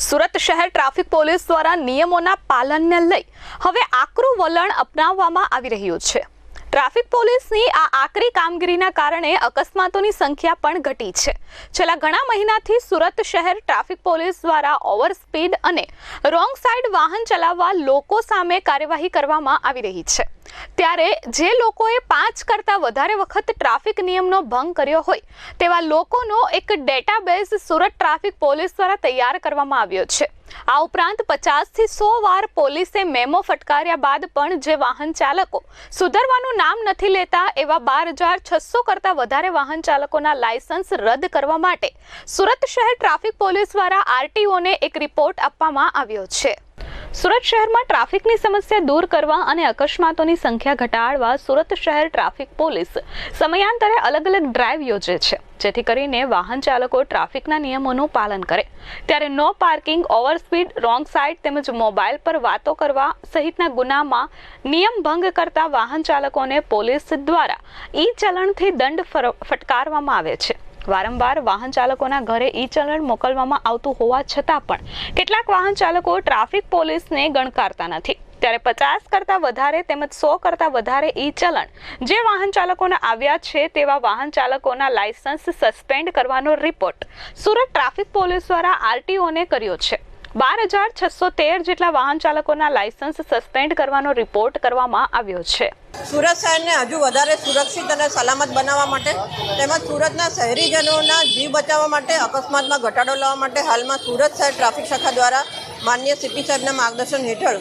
સુરત શહેર traffic police દ્વારા નિયમોના પાલનને લઈ હવે આકરું વલણ અપનાવવામાં આવી રહ્યું છે. ટ્રાફિક પોલીસની આ આકરી કામગીરીના કારણે અકસ્માતોની સંખ્યા પણ ઘટી છે. છેલ્લા ઘણા મહિનાથી સુરત શહેર ટ્રાફિક પોલીસ દ્વારા ઓવર સ્પીડ અને રોંગ સાઈડ વાહન ચલાવવા લોકો સામે કાર્યવાહી કરવામાં આવી રહી છે. ત્યારે જે લોકોએ પાંચ કરતાં વધારે વખત ટ્રાફિક નિયમનો ભંગ કર્યો હોય, તેવા લોકોનો એક ડેટાબેઝ સુરત ટ્રાફિક પોલીસ દ્વારા તૈયાર કરવામાં આવ્યો છે. આ ઉપરાંત પચાસથી સો વાર પોલીસે મેમો ફટકાર્યા બાદ પણ જે વાહન ચાલકો સુધરવાનું નામ નથી લેતા, એવા બાર હજાર છસો કરતાં વધારે વાહન ચાલકોના લાયસન્સ રદ કરવા માટે સુરત શહેર ટ્રાફિક પોલીસ દ્વારા આરટીઓને એક રિપોર્ટ આપવામાં આવ્યો છે. સુરત શહેરમાં ટ્રાફિકની સમસ્યા દૂર કરવા અને અકસ્માતોની સંખ્યા ઘટાડવા સુરત શહેર ટ્રાફિક પોલીસ સમયાંતરે અલગ અલગ ડ્રાઈવ યોજે છે. જેથી કરીને વાહન ચાલકો ટ્રાફિકના નિયમોનું પાલન કરે. ત્યારે no parking over speed wrong side તેમજ મોબાઈલ પર વાતો કરવા સહિતના ગુનામાં નિયમ ભંગ કરતા વાહન ચાલકોને પોલીસ દ્વારા ઈ ચલણથી દંડ ફટકારવામાં આવે છે. વારંવાર વાહન ચાલકોના ઘરે ઈ ચલણ મોકલવામાં આવતું હોવા છતાં પણ કેટલાક વાહન ચાલકો ટ્રાફિક પોલીસને ગણકારતા નથી. ત્યારે પચાસ કરતાં વધારે તેમજ સો કરતાં વધારે ઈ ચલણ જે વાહન ચાલકોના આવ્યા છે તેવા વાહન ચાલકોના લાયસન્સ સસ્પેન્ડ કરવાનો રિપોર્ટ સુરત ટ્રાફિક પોલીસ દ્વારા આરટીઓને કર્યો છે. બાર હજાર છસો તેર જેટલા વાહન ચાલકોના લાયસન્સ સસ્પેન્ડ કરવાનો રિપોર્ટ કરવામાં આવ્યો છે. સુરત શહેરને હજુ વધારે સુરક્ષિત અને સલામત બનાવવા માટે તેમજ સુરતના શહેરીજનોના જીવ બચાવવા માટે અકસ્માતમાં ઘટાડો લાવવા માટે હાલમાં સુરત શહેર ટ્રાફિક શાખા દ્વારા માન્ય સીપી સાહેબના માર્ગદર્શન હેઠળ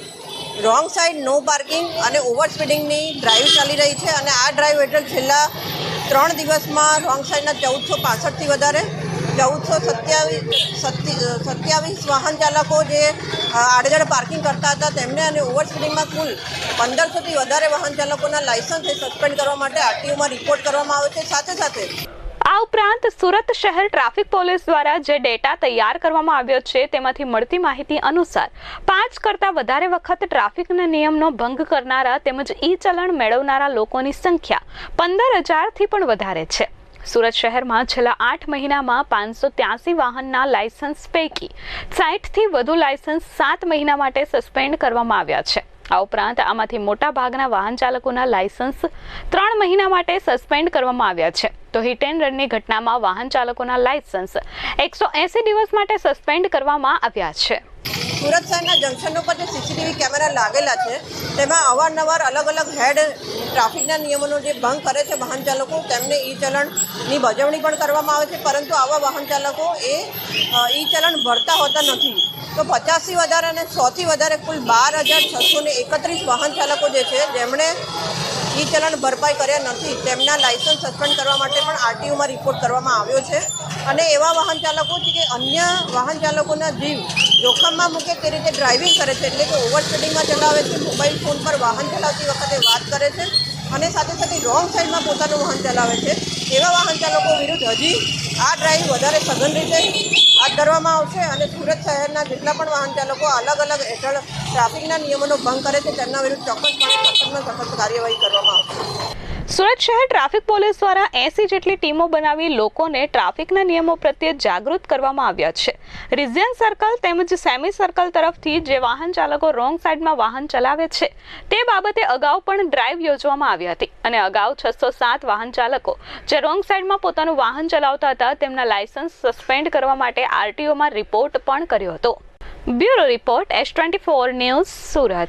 રોંગ સાઈડ નો પાર્કિંગ અને ઓવર સ્પીડિંગની ડ્રાઈવ ચાલી રહી છે અને આ ડ્રાઈવ હેઠળ છેલ્લા ત્રણ દિવસમાં રોંગ સાઈડના ચૌદસો પાસઠથી વધારે ચૌદસો સત્યાવીસ સત્યાવીસ વાહન ચાલકો જે આડેધડ પાર્કિંગ કરતા હતા, તેમને અને ઓવર સ્પીડિંગમાં કુલ પંદરસોથી વધારે વાહન ચાલકોના લાયસન્સ સસ્પેન્ડ કરવા માટે આરટીઓમાં રિપોર્ટ કરવામાં આવે છે. સાથે સાથે આ ઉપરાંત સુરત શહેર ટ્રાફિક પોલીસ દ્વારા જે ડેટા તૈયાર કરવામાં આવ્યો છે, તેમાંથી મળતી માહિતી અનુસાર પાંચ કરતાં વધારે વખત ટ્રાફિકના નિયમનો ભંગ કરનારા તેમજ ઈ ચલણ મેળવનારા લોકોની સંખ્યા પંદર હજારથી પણ વધારે છે. સુરત શહેરમાં છેલ્લા આઠ મહિનામાં પાંચસો ત્યાસી વાહનના લાયસન્સ પૈકી સાઠથી વધુ લાયસન્સ સાત મહિના માટે સસ્પેન્ડ કરવામાં આવ્યા છે. આ ઉપરાંત આમાંથી મોટા ભાગના વાહન ચાલકોના લાયસન્સ ત્રણ મહિના માટે સસ્પેન્ડ કરવામાં આવ્યા છે. તો હિટ એન્ડ રનની ઘટનામાં વાહન ચાલકોના લાયસન્સ એકસો દિવસ માટે સસ્પેન્ડ કરવામાં આવ્યા છે. સુરત શહેરના જંકશન ઉપર જે સીસીટીવી કેમેરા લાગેલા છે, તેમાં અવારનવાર અલગ અલગ હેડ ટ્રાફિકના નિયમોનો જે ભંગ કરે છે વાહન ચાલકો, તેમને ઈ ચલણની બજવણી પણ કરવામાં આવે છે, પરંતુ આવા વાહન ચાલકો એ ઈ ચલણ ભરતા હોતા નથી. તો પચાસથી વધારે અને સોથી વધારે કુલ બાર હજાર છસો ને એકત્રીસ વાહન ચાલકો જે છે, જેમણે ઈ ચલણ ભરપાઈ કર્યા નથી, તેમના લાયસન્સ સસ્પેન્ડ કરવા માટે પણ આરટીઓમાં રિપોર્ટ કરવામાં આવ્યો છે. અને એવા વાહન ચાલકો છે કે અન્ય વાહન ચાલકોના જીવ જોખમમાં મૂકે તે રીતે ડ્રાઇવિંગ કરે છે. એટલે કે ઓવર સ્પીડિંગમાં ચલાવે છે મોબાઈલ ફોન પર વાહન ચલાવતી વખતે વાત કરે છે અને સાથે સાથે રોંગ સાઈડમાં પોતાનું વાહન ચલાવે છે. એવા વાહન ચાલકો વિરુદ્ધ હજી આ ડ્રાઇવ વધારે સઘન રીતે હાથ ધરવામાં આવશે અને સુરત શહેરના જેટલા પણ વાહન ચાલકો અલગ અલગ હેઠળ ટ્રાફિકના નિયમોનો ભંગ કરે છે, તેમના વિરુદ્ધ ચોક્કસપણે સખતમાં સખત કાર્યવાહી કરવામાં આવશે. સુરત શહેર ટ્રાફિક પોલીસ દ્વારા એસી જેટલી ટીમો બનાવી લોકોને ટ્રાફિકના નિયમો પ્રત્યે જાગૃત કરવામાં આવ્યા છે. રિઝિયન સર્કલ તેમજ સેમી સર્કલ તરફથી જે વાહન ચાલકો રોંગ સાઈડમાં વાહન ચલાવે છે, તે બાબતે અગાઉ પણ ડ્રાઈવ યોજવામાં આવી હતી અને અગાઉ છસો સાત વાહન ચાલકો જે રોંગ સાઈડમાં પોતાનું વાહન ચલાવતા હતા, તેમના લાયસન્સ સસ્પેન્ડ કરવા માટે આરટીઓમાં રિપોર્ટ પણ કર્યો હતો. Bureau report S twenty four news Surat.